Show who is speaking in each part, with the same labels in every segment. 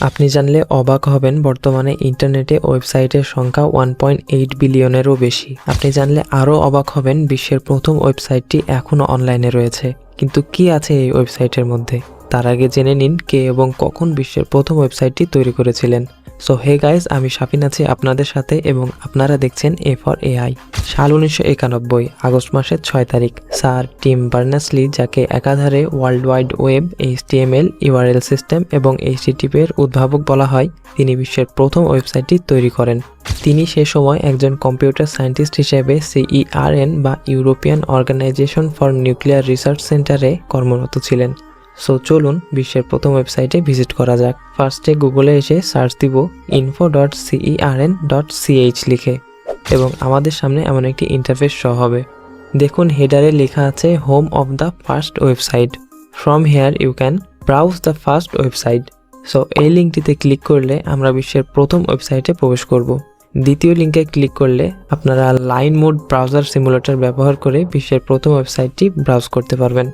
Speaker 1: আপনি জানলে অবাক হবেন, বর্তমানে ইন্টারনেটে ওয়েবসাইটের সংখ্যা ওয়ান পয়েন্ট এইট বিলিয়নেরও বেশি। আপনি জানলে আরও অবাক হবেন, বিশ্বের প্রথম ওয়েবসাইটটি এখনও অনলাইনে রয়েছে। কিন্তু কি আছে এই ওয়েবসাইটের মধ্যে? তার আগে জেনে নিন কে এবং কখন বিশ্বের প্রথম ওয়েবসাইটটি তৈরি করেছিলেন। সো হে গাইজ আমি শাফিন আছি আপনাদের সাথে এবং আপনারা দেখছেন এ ফর এআই সাল উনিশশো একানব্বই, আগস্ট মাসের ছয় তারিখ। স্যার টিম বার্নাসলি, যাকে একাধারে world wide web HTML URL system এবং এইচটিটিপি এর উদ্ভাবক বলা হয়, তিনি বিশ্বের প্রথম ওয়েবসাইটটি তৈরি করেন। তিনি সে সময় একজন কম্পিউটার সায়েন্টিস্ট হিসেবে সিইআরএন বা European organization for nuclear research সেন্টারে কর্মরত ছিলেন। সো চলুন বিশ্বের প্রথম ওয়েবসাইটে ভিজিট করা যাক। ফার্স্টে গুগলে এসে সার্চ দিব info dot CERN dot CH লিখে এবং আমাদের সামনে এমন একটি ইন্টারফেস শো হবে। দেখুন হেডারে লেখা আছে home of the first website from here you can browse the first website so এই লিঙ্কটিতে ক্লিক করলে আমরা বিশ্বের প্রথম ওয়েবসাইটে প্রবেশ করব। দ্বিতীয় লিঙ্কে ক্লিক করলে আপনারা লাইন মোড ব্রাউজার সিমুলেটর ব্যবহার করে বিশ্বের প্রথম ওয়েবসাইটটি ব্রাউজ করতে পারবেন।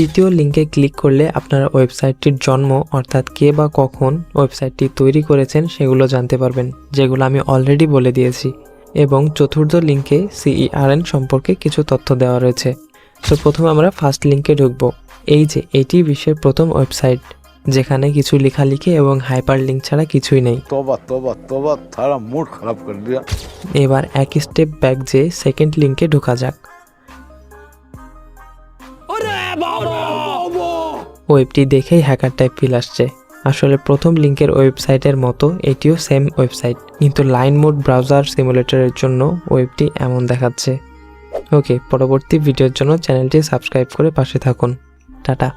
Speaker 1: তৃতীয় লিঙ্কে ক্লিক করলে আপনারা ওয়েবসাইটটির জন্ম অর্থাৎ কে বা কখন ওয়েবসাইটটি তৈরি করেছেন সেগুলো জানতে পারবেন যেগুলো আমি অলরেডি বলে দিয়েছি। এবং চতুর্থ লিঙ্কে সিইআরএন সম্পর্কে কিছু তথ্য দেওয়া রয়েছে। তো প্রথম আমরা ফার্স্ট লিঙ্কে ঢুকব। এই যে এটি বিশ্বের প্রথম ওয়েবসাইট যেখানে কিছু লেখালেখি এবং হাইপার লিঙ্ক ছাড়া কিছুই নেই। এবার এক স্টেপ ব্যাক যে সেকেন্ড লিঙ্কে ঢোকা যাক। ওয়েবটি দেখেই হ্যাকার টাইপ ফিল আসছে। আসলে প্রথম লিঙ্কের ওয়েবসাইটের মতো এটিও সেম ওয়েবসাইট কিন্তু লাইন মোড ব্রাউজার সিমুলেটরের জন্য ওয়েবটি এমন দেখাচ্ছে। ওকে পরবর্তী ভিডিওর জন্য চ্যানেলটি সাবস্ক্রাইব করে পাশে থাকুন। টাটা।